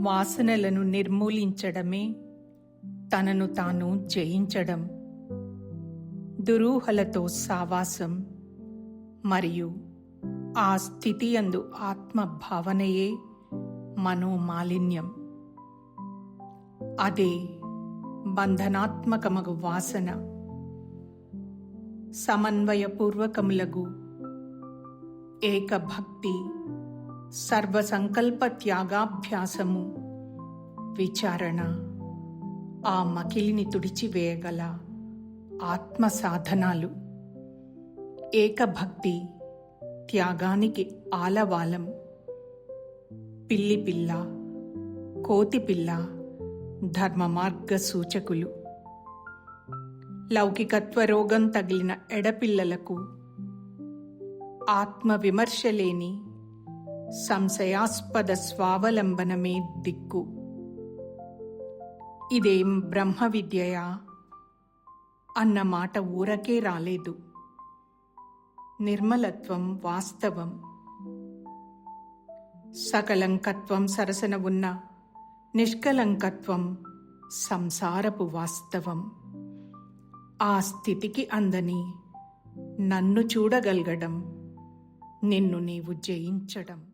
వాసనలను నిర్మూలించడమే తనను తాను జయించడం దురూహలతో సావాసం మరియు ఆ స్థితి అందు ఆత్మ భావనయే మనోమాలిన్యం. అదే బంధనాత్మకమగు వాసన. సమన్వయపూర్వకములగు ఏకభక్తి సర్వసంకల్ప త్యాగాభ్యాసము విచారణ. ఆ మకిలిని తుడిచివేయగల ఆత్మ సాధనాలు ఏకభక్తి త్యాగానికి ఆలవాలం. పిల్లి పిల్ల కోతి పిల్ల ధర్మ మార్గ సూచకులు లౌకికత్వ రోగం తగిలిన ఎడపిల్లలకు ఆత్మ విమర్శ లేని సంశయాస్పద స్వావలంబనమే దిక్కు. ఇదేం బ్రహ్మ విద్యయా అన్న మాట ఊరకే రాలేదు. నిర్మలత్వం వాస్తవం. సకలంకత్వం సరసన ఉన్న నిష్కలంకత్వం సంసారపు వాస్తవం. ఆ స్థితికి అందని నన్ను చూడగలగడం నిన్ను నీవు జయించడం.